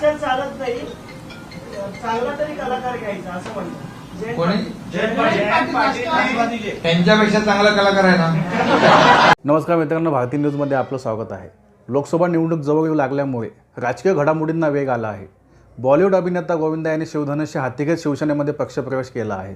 Picture चालत नाही. चांगला तरी कलाकार घ्यायचा असं म्हणतो कोणी? त्यांच्यापेक्षा चांगला कलाकार आहे ना? नमस्कार मित्रांनो भारतीय न्यूजमध्ये आपलं स्वागत आहे. लोकसभा निवडणूक जवळ येऊ लागल्यामुळे राजकीय घडामोडींना वेग आला आहे. बॉलिवूड अभिनेता गोविंदा यांनी शिवधनुष्य हाती घेत शिवसेनेमध्ये पक्षप्रवेश केला आहे.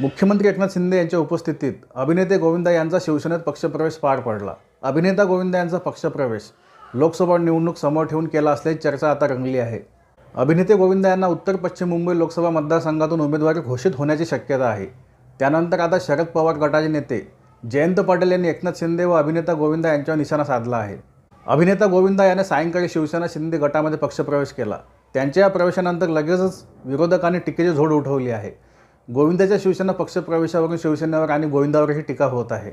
मुख्यमंत्री एकनाथ शिंदे यांच्या उपस्थितीत अभिनेते गोविंदा यांचा शिवसेनेत पक्षप्रवेश पार पडला. अभिनेता गोविंदा यांचा पक्षप्रवेश लोकसभा निवडणूक समोर ठेवून केला असल्याची चर्चा आता रंगली आहे. अभिनेते गोविंदा यांना उत्तर पश्चिम मुंबई लोकसभा मतदारसंघातून उमेदवारी घोषित होण्याची शक्यता आहे. त्यानंतर आता शरद पवार गटाचे नेते जयंत पाटील यांनी एकनाथ शिंदे व अभिनेता गोविंदा यांच्यावर निशाणा साधला आहे. अभिनेता गोविंदा याने सायंकाळी शिवसेना शिंदे गटामध्ये पक्षप्रवेश केला. त्यांच्या या प्रवेशानंतर लगेचच विरोधकांनी टीकेची झोड उठवली आहे. गोविंदाच्या शिवसेना पक्षप्रवेशावरून शिवसेनेवर आणि गोविंदावरही टीका होत आहे.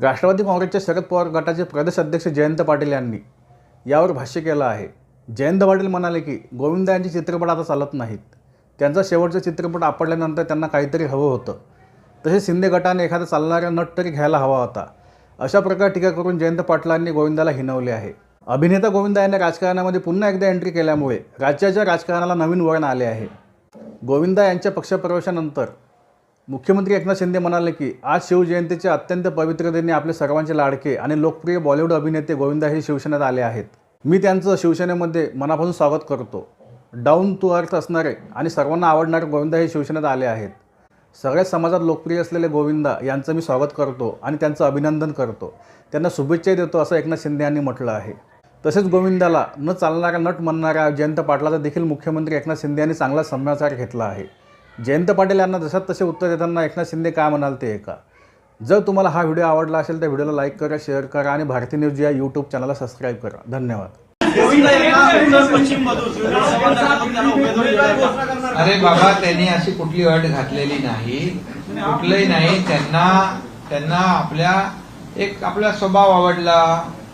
राष्ट्रवादी काँग्रेसच्या शरद पवार गटाचे प्रदेश अध्यक्ष जयंत पाटील यांनी यावर भाष्य केलं आहे. जयंत पाटील म्हणाले की गोविंदा यांचे चित्रपट आता चालत नाहीत. त्यांचा शेवटचा चित्रपट आपडल्यानंतर त्यांना काहीतरी हवं होतं. तसेच शिंदे गटाने एखादा चालणारा नट तरी घ्यायला हवा होता. अशा प्रकारे टीका करून जयंत पाटलांनी गोविंदाला हिनवले आहे. अभिनेता गोविंदा यांनी राजकारणामध्ये पुन्हा एकदा एंट्री केल्यामुळे राज्याच्या राजकारणाला नवीन वळण आले आहे. गोविंदा यांच्या पक्षप्रवेशानंतर मुख्यमंत्री एकनाथ शिंदे म्हणाले की आज शिवजयंतीच्या अत्यंत पवित्र दिनी आपले सर्वांचे लाडके आणि लोकप्रिय बॉलिवूड अभिनेते गोविंदा हे शिवसेनेत आले आहेत. मी त्यांचं शिवसेनेमध्ये मनापासून स्वागत करतो. डाऊन टू अर्थ असणारे आणि सर्वांना आवडणारे गोविंदा हे शिवसेनेत आले आहेत. सगळ्याच समाजात लोकप्रिय असलेले गोविंदा यांचं मी स्वागत करतो आणि त्यांचं अभिनंदन करतो. त्यांना शुभेच्छा देतो असं एकनाथ शिंदे यांनी म्हटलं आहे. तसेच गोविंदाला न चालणारा नट म्हणणाऱ्या जयंत पाटलाचा देखील मुख्यमंत्री एकनाथ शिंदे यांनी चांगला समाचार घेतला आहे. जयंत पाटील यांना जसं तसे उत्तर देताना एकनाथ शिंदे काय म्हणाल ते एका जर तुम्हाला हा व्हिडिओ आवडला असेल तर व्हिडिओला लाईक करा शेअर करा आणि भारतीय न्यूज या यूट्यूब चॅनलला सबस्क्राईब करा. धन्यवाद. अरे बाबा त्यांनी अशी कुठली अट घातलेली नाही. कुठलंही नाही. त्यांना त्यांना आपल्या एक आपला स्वभाव आवडला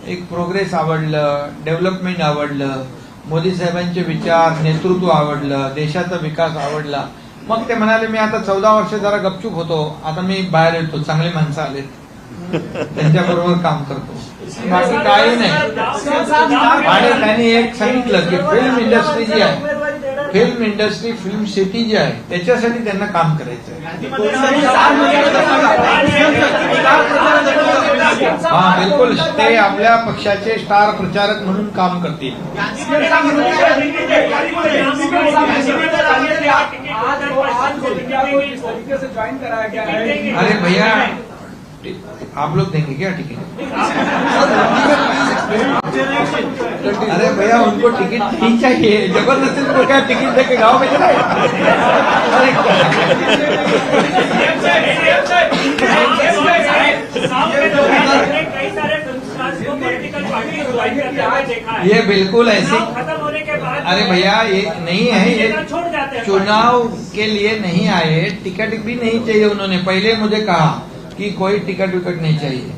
एक प्रोग्रेस आवडलं डेव्हलपमेंट आवडलं मोदी साहेबांचे विचार नेतृत्व आवडलं देशाचा विकास आवडला. मग ते म्हणाले मी आता चौदा वर्ष जरा गपचूप होतो. आता मी बाहेर येतो. चांगली माणसं आलेत. त्यांच्या बरोबर काम करतो. बाकी काही नाही. आणि त्यांनी एक सांगितलं की फिल्म इंडस्ट्री जी आहे फ़िल्म इंडस्ट्री फ़िल्म सिटी जी आहे, त्याच्यासाठी त्यांना काम करायचं हा, बिलकुल. ते आपल्या पक्षाचे स्टार प्रचारक म्हणून काम करतील. है अरे भैया आप लोग देंगे क्या टिकट अरे भैया, उनको टिकट नहीं चाहिए। ज़बरदस्ती उनको क्या टिकट दे के गाँव में है ये बिल्कुल ऐसे अरे भैया, ये नहीं है, ये चुनाव के लिए नहीं आए। टिकट भी नहीं चाहिए उन्होंने। पहले मुझे कहा कि कोई टिकट विकट नहीं चाहिए।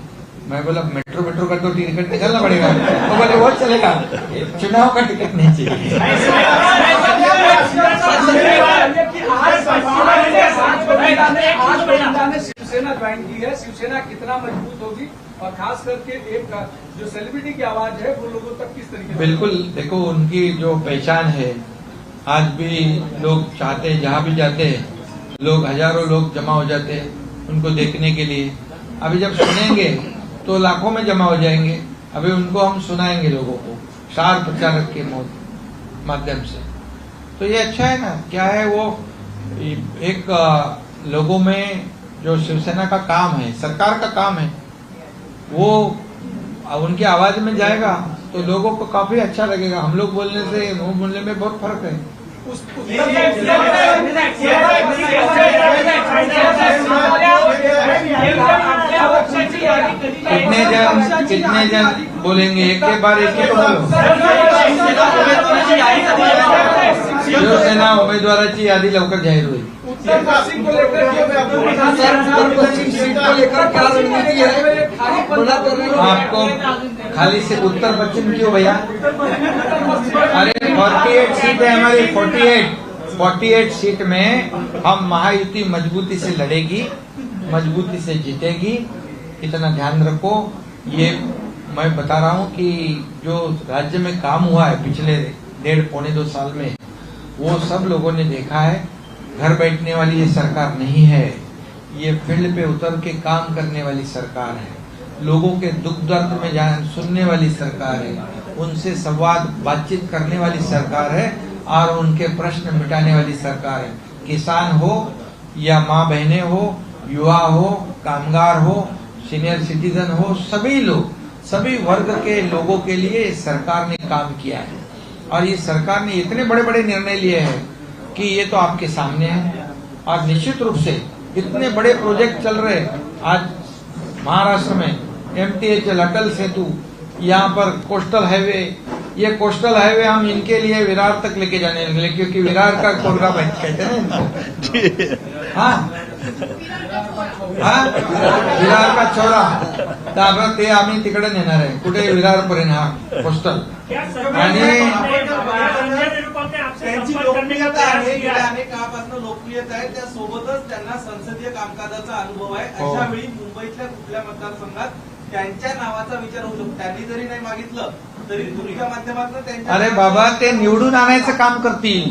मैं बोला मेट्रो मेट्रो का तो टिकट निकालना पड़ेगा। तो बोले वो चलेगा? चुनाव का टिकट नहीं चाहिए। ने शिवसेना ज्वाइन की है। शिवसेना कितना मज़बूत होगी? और खास करके एक जो सेलिब्रिटी की आवाज़ है वो लोगों तक किस तरीके बिल्कुल देखो उनकी जो पहचान है आज भी लोग चाहते हैं जहाँ भी जाते हैं लोग हज़ारों लोग जमा हो जाते हैं उनको देखने के लिए। अभी जब सुनेंगे तो लाखों में जमा हो जाएँगे। अभी उनको हम सुनाएँगे लोगों को स्टार प्रचारक के माध्यम से। तो ये अच्छा है ना, क्या है वो, एक लोगों में जो शिवसेना का काम है, सरकार का काम है, वो उनकी आवाज़ में जाएगा तो लोगों को काफ़ी अच्छा लगेगा। हम लोग बोलने से वो बोलने में बहुत फ़र्क है। उस कितने जन कितने जन बोलेंगे? एक के बाद एक बोलो शिवसेना उमेदवाराची यादी लवकर जाहीर होईल उत्तर पश्चिम को लेकर उत्तर पश्चिम सीट को लेकर क्या रणनीति है? खाली पल्ला कर रही है? आपको खाली से उत्तर पश्चिम क्यों भैया? अरे 48 सीट है हमारी 48 48 सीट में हम महायुति मजबूती से लड़ेगी मजबूती से जीतेगी। इतना ध्यान रखो। ये मैं बता रहा हूँ कि जो राज्य में काम हुआ है पिछले डेढ़, पौने दो साल में, वो सब लोगों ने देखा है। घर बैठने वाली ये सरकार नहीं है। ये फ़ील्ड पे उतर के काम करने वाली सरकार है। लोगों के दुख दर्द में जान सुनने वाली सरकार है। उनसे संवाद, बातचीत करने वाली सरकार है और उनके प्रश्न मिटाने वाली सरकार है। किसान हो या माँ बहने हो, युवा हो, कामगार हो सीनियर सिटीजन हो, सभी लोग, सभी वर्ग के लोगों के लिए सरकार ने काम किया है। और ये सरकार ने इतने बड़े बड़े निर्णय लिए हैं कि ये तो आपके सामने है। और निश्चित रूप से इतने बड़े प्रोजेक्ट चल रहे आज महाराष्ट्र में M T H L Atal Setu, यहाँ पर कोस्टल हाईवे ये कोस्टल हाईवे हम इनके लिए विरार तक लेके जाने लगे क्योंकि विरार का कोरगा बैंक कहते हैं हाँ। हा विरार का चौरा। तर ते आम्ही तिकडे नेणार आहे. कुठे? विरार पर्यंत हा कोस्टल क्या आणि- त्यांची लोकप्रियता आहे. गेल्या अनेक काळापासून लोकप्रियता आहे. त्यासोबतच त्यांना संसदीय कामकाजाचा अनुभव आहे. हो. अशा वेळी मुंबईतल्या कुठल्या मतदारसंघात त्यांच्या नावाचा विचार होऊ शकतो. त्यांनी जरी नाही मागितलं तरी तुमच्या माध्यमातून त्यांच्या अरे बाबा ते निवडून आणायचं काम करतील.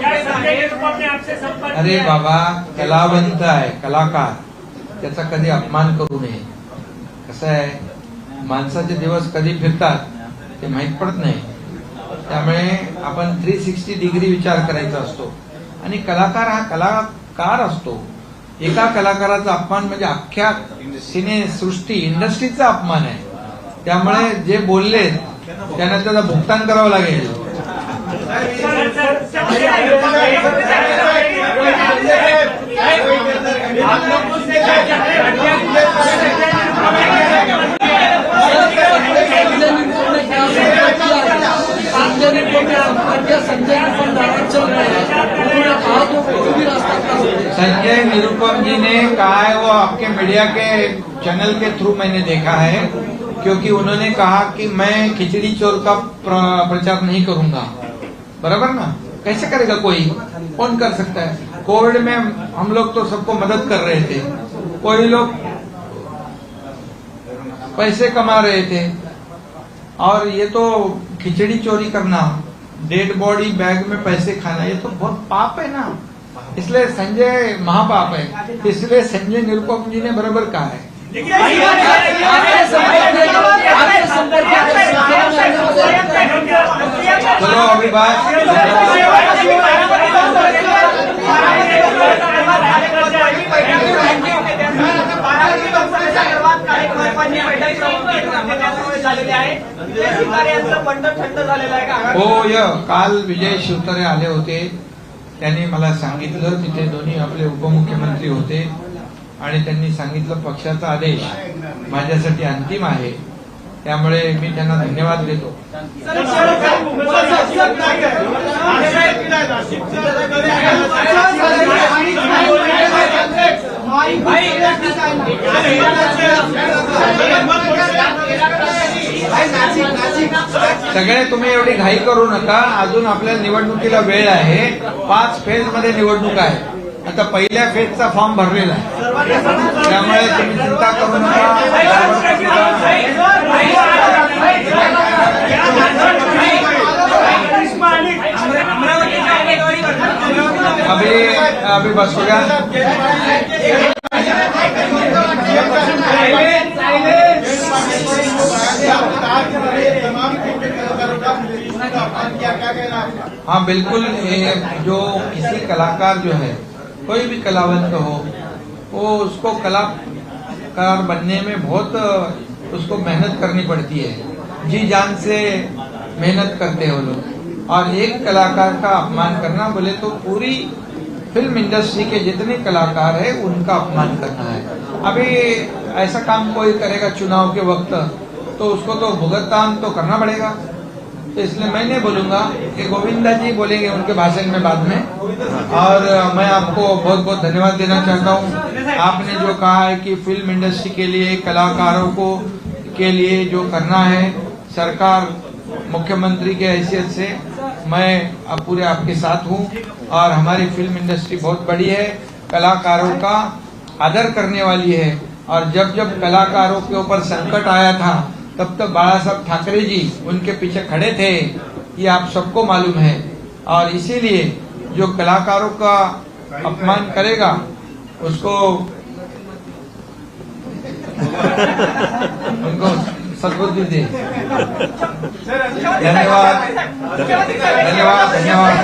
अरे? बाबा कलावंत आहे कलाकार. त्याचा कधी अपमान करू नये. कसं आहे? माणसाचे दिवस कधी फिरतात ते माहीत पडत नाही. त्यामुळे आपण थ्री सिक्स्टी डिग्री विचार करायचा असतो. आणि कलाकार हा कलाकार असतो. एका कलाकाराचा अपमान म्हणजे अख्ख्या सिने सृष्टी इंडस्ट्रीचा अपमान आहे. त्यामुळे जे बोलले त्यांना त्याचं भुगतान करावं लागेल. संजय निरुपम जी ने कहा है, वो आपके मीडिया के चैनल के थ्रू मैंने देखा है, क्योंकि उन्होंने कहा कि मैं खिचड़ी चोर का प्रचार नहीं करूँगा। बराबर ना? कैसे करेगा कोई? कौन कर सकता है? कोविड में हम लोग तो सबको मदद कर रहे थे। कोई लोग पैसे कमा रहे थे। और ये तो खिचड़ी चोरी करना, डेड बॉडी बैग में पैसे खाना, ये तो बहुत पाप है ना। इसलिए संजय महापाप है। इसलिए संजय निरुपम जी ने बराबर कहा है। चलो अभी हो य. काल विजय शिवतरे आले होते. त्यांनी मला सांगितलं तिथे दोन्ही आपले उपमुख्यमंत्री होते. आणि त्यांनी सांगितलं पक्षाचा आदेश माझ्यासाठी अंतिम आहे. त्यामुळे मी त्यांना धन्यवाद देतो. सगळे तुम्ही एवढी घाई करू नका. अजून आपल्या निवडणुकीला वेळ आहे. पाच फेजमध्ये निवडणूक आहे. आता पहिल्या फेजचा फॉर्म त्यामुळे तुम्ही चिंता करू नका. अभी अभी बस हो गया हाँ बिल्कुल जो किसी कलाकार जो है कोई भी कलावंत हो, वो उसको कलाकार बनने में बहुत, उसको मेहनत करनी पड़ती है। जी जान से मेहनत करते हैं लोग। और एक कलाकार का अपमान करना बोले तो पूरी फ़िल्म इंडस्ट्री के जितने कलाकार है, उनका अपमान करना है। अभी ऐसा काम कोई करेगा चुनाव के वक्त तो उसको तो भुगतान तो करना पड़ेगा। तो इसलिए मैं नहीं बोलूँगा कि गोविंदा जी बोलेंगे उनके भाषण में बाद में। और मैं आपको बहुत बहुत धन्यवाद देना चाहता हूँ। आपने जो कहा है कि फ़िल्म इंडस्ट्री के लिए, कलाकारों को, के लिए जो करना है, सरकार, मुख्यमंत्री के हैसियत से मैं अब पूरे आपके साथ हूँ। और हमारी फ़िल्म इंडस्ट्री बहुत बड़ी है, कलाकारों का आदर करने वाली है। और जब जब कलाकारों के ऊपर संकट आया था तब तक बाला साहब ठाकरे जी उनके पीछे खड़े थे ये आप सबको मालूम है। और इसीलिए जो कलाकारों का अपमान करेगा, उसको उनको सदबुद्धि दे। धन्यवाद। धन्यवाद। धन्यवाद।